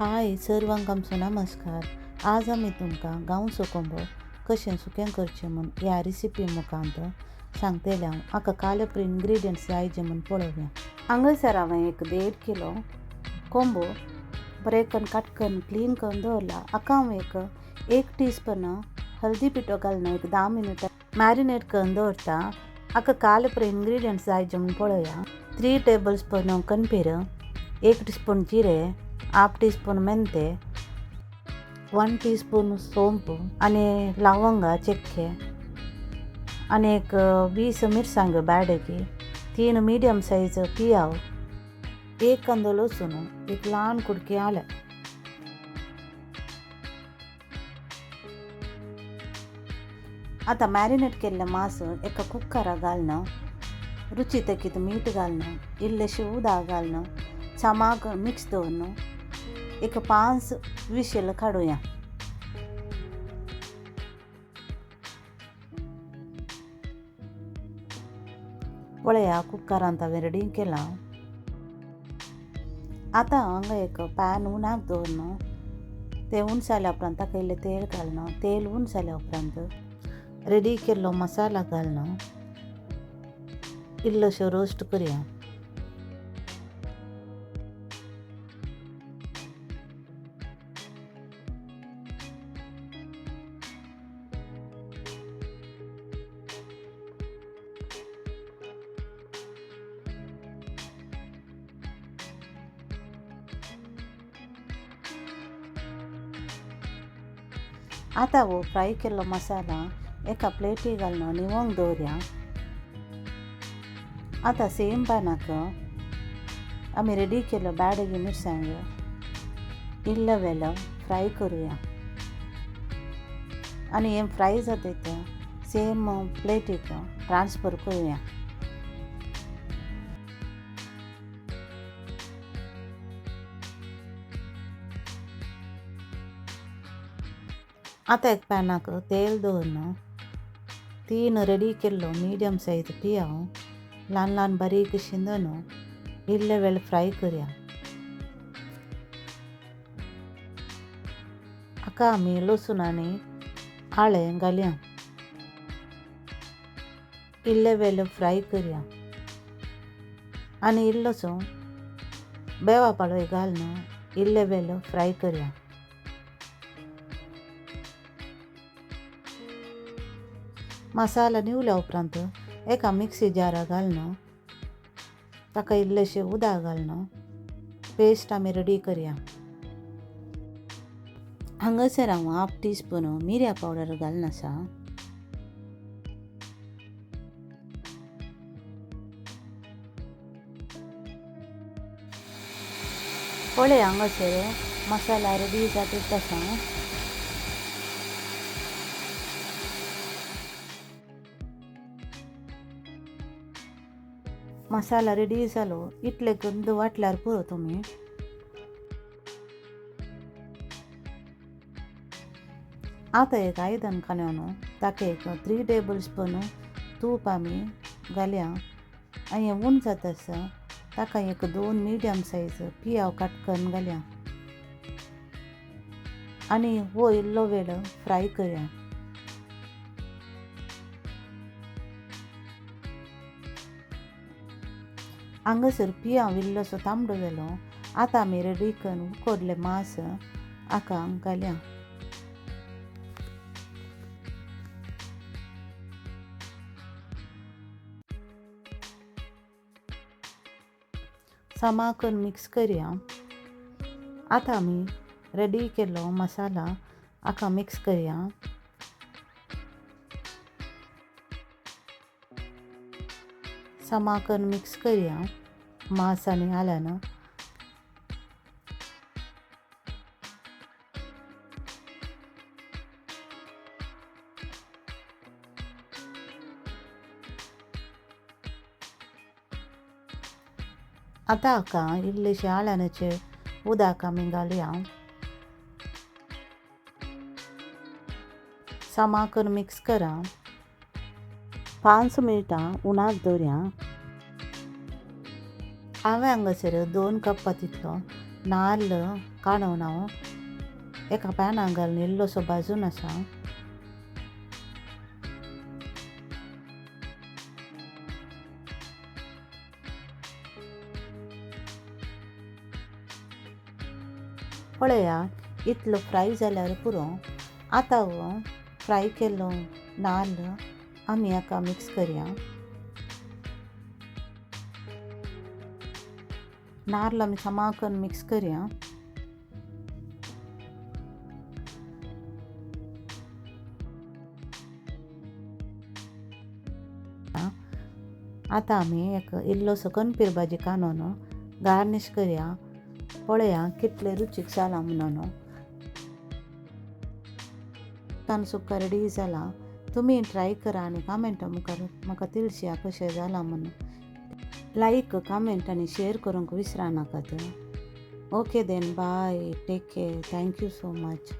हाय सर्वांक आमचो नमस्कार आज आमी तुमकां गांवचो कोंबो कशें सुकें करचें म्हूण ह्या रेसिपी मुखांत सांगतलें हांव हाका काल प्र इंग्रिडियंट्स जाय जे म्हूण पळोवया हांगासर हांवें एक देड किलो कोंबो बरें करून काट करून क्लीन करून दवरला. हाका हांव एक एक टीस्पून हळदी पिठो घालून एक धा मिनटां मॅरिनेट करून दवरता. हाका काल प्री इनग्रिडियंट्स जाय जे म्हूण पळोवया. थ्री टेबल स्पून कणपेर एक टीस्पून जिरें ಹಾಫ್ ಟೀ ಸ್ಪೂನ್ ಮೆಂತೆ ಒನ್ ಟೀ ಸ್ಪೂನ್ ಸೋಂಪು ಅನೆ ಲವಂಗ ಚಕ್ಕೆ ಅನೇಕ ಬೀಸ ಮಿರ್ಸಂಗ್ ಬ್ಯಾಡಗಿ ತೀನು ಮೀಡಿಯಮ್ ಸೈಜ್ ಪಿಯಾವು ಏಕಂದ ಲೋಸುನು ಇಟ್ಲಾನ್ ಕುಡ್ಕಿ ಆಲೆ ಆತ ಮ್ಯಾರಿನೇಟ್ ಕೆಲ್ಲ ಮಾಸು ಎಕ್ಕ ಕುಕ್ಕರಗಾಲ್ನ ರುಚಿ ತೆಕ್ಕಿತು ಮೀಟ್ಗಾಲ್ನ ಇಲ್ಲೆ ಶೂದಾಗಾಲ್ನ ಚಮಾಗ ಮಿಕ್ಸ್ ದೋನು एक पांच विशेल એક પાંચ વિશે લખાડો યા ಒಳ್ಳೆ ಕುಕ್ಕರ್ ಅಂತವೆ ರೆಡಿ ಕೆಲ ಆತ ಹಂಗ ಏಕ ಪ್ಯಾನ್ ಉಣ್ಣಾಕ್ದವನು ತೇ ಉಣ್ಸಾಲೆ ಅಪ್ರಂತ ಕೈಲಿ ತೇಲ್ ಕಾಲ್ನು ತೇಲ್ ಉಣ್ಸಾಲೆ ಅಪ್ರಂದು ರೆಡಿ ಕೆಲ್ಲೋ ಮಸಾಲ ಕಾಲ್ನು ಇಲ್ಲೋ ಶೋ रोस्ट करया उपरांत रेडी केल्लो मसाला घालून इल्लोसो रोस्ट करया आतां हो फ्राय केल्लो मसाला एका प्लेटी घालून निवोंक दवरया आतां सेम पॅनाक आमी रेडी केल्लो बाडगी मिरसांग्यो इल्लो वेलो फ्राय करुया आनी हें फ्राय जाता तें सेम प्लेटीक ट्रान्सफर करुया ಆತ ಎಕ್ ಪ್ಯಾನ್ ಹಾಕು ತೇಲ್ದೋನು ತೀನು ರೆಡಿ ಕೆಲ್ಲು ಮೀಡಿಯಮ್ ಸೈಜ್ ಪಿಯಾವು ಲಾನ್ ಲಾನ್ ಬರೀಕ್ ಶಿಂದನು ಇಲ್ಲೇ ವೆಳ್ ಫ್ರೈ ಕುರಿಯ ಅಕ್ಕ ಮೇಲೂ ಸುನಾನಿ ಆಳೆ ಗಲಿಯ ಇಲ್ಲೇ ವೆಲ್ ಫ್ರೈ ಕುರಿಯ અને ઇલ્લો છું બેવા પાડો એ ગાલનો ઇલ્લે વેલો मसाला निवल्या उपरांत एका मिक्सी जारा घालून ताका इल्लेशें उदक घालून पेस्ट आमी रेडी करया. हांगासर हांव हाफ़ टी स्पून मिरया पावडर घालून आसा. पळय हांगासर मसाला रेडी जाता तसा मसाला रेडी जालो इतले गंद वाटल्यार पुरो तुमी आतां एक आयदन कांद्यान ताका एक थ्री टेबल स्पून तूप आमी घालया. आनी हें उण जाता आसा ताका एक दोन मिडियम सायज पियाव कट करून घालया. आनी हो इल्लो वेळ फ्राय करया. हांगासर पियाव इल्लोसो तांबडो जालो आतां आमी रेडी करून उकडलें मांस हाका घालया समा करून मिक्स करया आतां आमी रेडी केल्लो मसाला हाका मिक्स करया समा करून मिक्स करया. मांस आनी आल्यान. आतां हाका इल्लेशें आल्यानाचें उदक आमी घालया. समा करून मिक्स करा. पांच मिनटां उनाक दवरया हांवें हांगासर दोन कप्पा तितलो नाल्ल काडून हांव एका पॅनाक घालून इल्लोसो भाजून आसा पळया इतलो फ्राय जाल्यार पुरो आतां हो फ्राय केल्लो नाल्ल आमी हाका मिक्स करया. नाल्ल आमी समा करून मिक्स करया. आतां आमी एक इल्लोसो कणपीर भाजी कांदून गार्निश करया. पळया कितले रुचीक जाला म्हणून. कान सुक्का रेडी जाला तुमी ट्राय करा आनी कमेंटा मुखार म्हाका तिळशिया कशें जालां म्हणून. लायक कमेंट आनी शेअर करूंक विसरा नाकात okay then bye take care thank you so much